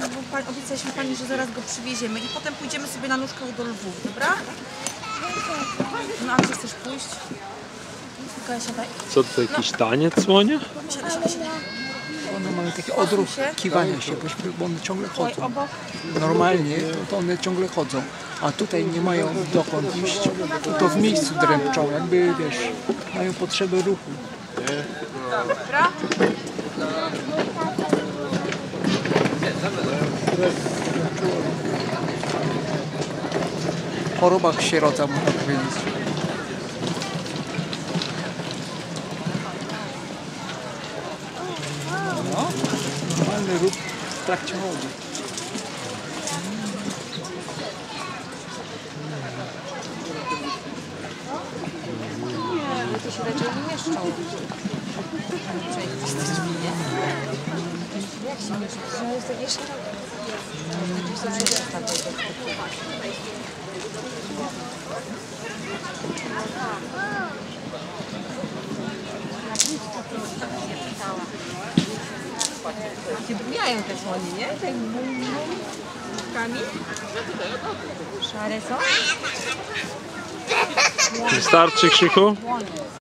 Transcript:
No bo pa- obiecaliśmy pani, że zaraz go przywieziemy i potem pójdziemy sobie na nóżkach do Lwów, dobra? No a gdzie chcesz pójść? Tylko siadaj. Co to jakiś taniec słonia? Siadaj, siadaj, siadaj. One mają taki odruch się. kiwania się, bo- one ciągle chodzą. Normalnie to one ciągle chodzą, a tutaj nie mają dokąd iść, to w miejscu dręczą, jakby wiesz, mają potrzebę ruchu. Dobra? W chorobach sieroca można powiedzieć. No, normalny ruch w trakcie chodu. Nie, to się raczej nie mieszczą. Jak się mieszczą? To jest takie szerokie. Się bujają te słonie, nie? Tak bułkami. Szare są? Wystarczy Krzychu?